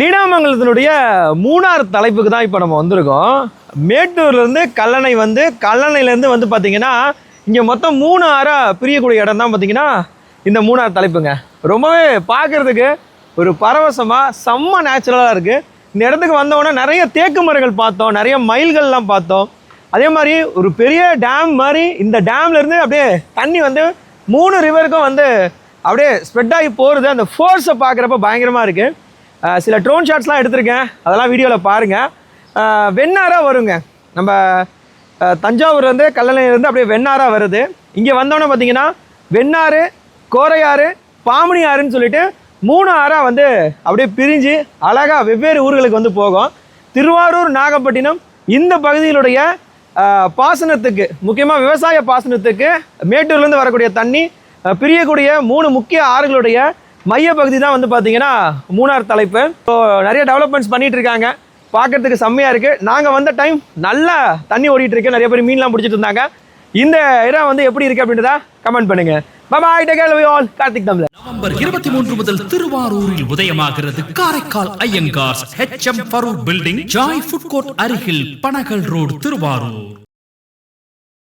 நீடாமங்கலத்தினுடைய மூணார் தலைப்புக்கு தான் இப்போ நம்ம வந்திருக்கோம். மேட்டூர்லேருந்து கல்லணை வந்து கல்லணையிலேருந்து வந்து பார்த்தீங்கன்னா இங்கே மொத்தம் மூணு ஆறாக பிரியக்கூடிய இடம் தான் பார்த்தீங்கன்னா இந்த மூணார் தலைப்புங்க. ரொம்பவே பார்க்குறதுக்கு ஒரு பரவசமாக செம்ம நேச்சுரலாக இருக்குது இந்த இடத்துக்கு வந்தோடனே நிறைய தேக்கு மரங்கள் பார்த்தோம் நிறைய மயில்கள்லாம் பார்த்தோம். அதே மாதிரி ஒரு பெரிய டேம் மாதிரி இந்த டேம்லேருந்து அப்படியே தண்ணி வந்து மூணு ரிவருக்கும் வந்து அப்படியே ஸ்ப்ரெட் ஆகி போகிறது அந்த ஃபோர்ஸை பார்க்குறப்ப பயங்கரமாக இருக்குது சில ட்ரோன் ஷாட்ஸ்லாம் எடுத்திருக்கேன். அதெல்லாம் வீடியோவில் பாருங்கள் வெண்ணாராக வருங்க. நம்ம தஞ்சாவூர்லேருந்து கல்லணையிலேருந்து அப்படியே வெண்ணாராக வருது. இங்கே வந்தோன்னே பார்த்தீங்கன்னா வெண்ணாறு கோரையாறு பாமணி ஆறுன்னு சொல்லிட்டு மூணு ஆறாக வந்து அப்படியே பிரிஞ்சு அழகாக வெவ்வேறு ஊர்களுக்கு வந்து போகும். திருவாரூர் நாகப்பட்டினம் இந்த பகுதியிலுடைய பாசனத்துக்கு முக்கியமாக விவசாய பாசனத்துக்கு மேட்டூர்லேருந்து வரக்கூடிய தண்ணி பிரியக்கூடிய மூணு முக்கிய ஆறுகளுடைய மைய பகுதி தான் வந்து பார்த்தீங்கன்னா மூணார் தலைப்பு. ஸோ நிறைய டெவலப்மெண்ட்ஸ் பண்ணிட்டு இருக்காங்க. பார்க்கறதுக்கு செம்மையாக இருக்குது நாங்கள் வந்த டைம் நல்லா தண்ணி ஓடிட்டு இருக்கு. நிறைய பேர் மீன்லாம் பிடிச்சிட்டு இருந்தாங்க. இந்த இடம் வந்து எப்படி இருக்குது அப்படின்றத கமெண்ட் பண்ணுங்க. Bye take all Karthik Tamil November இருபத்தி மூன்று முதல் திருவாரூரில் உதயமாகிறது Karaikal Iyengars HM Farook building joy food court அருகில் பனகல் ரோடு திருவாரூர்.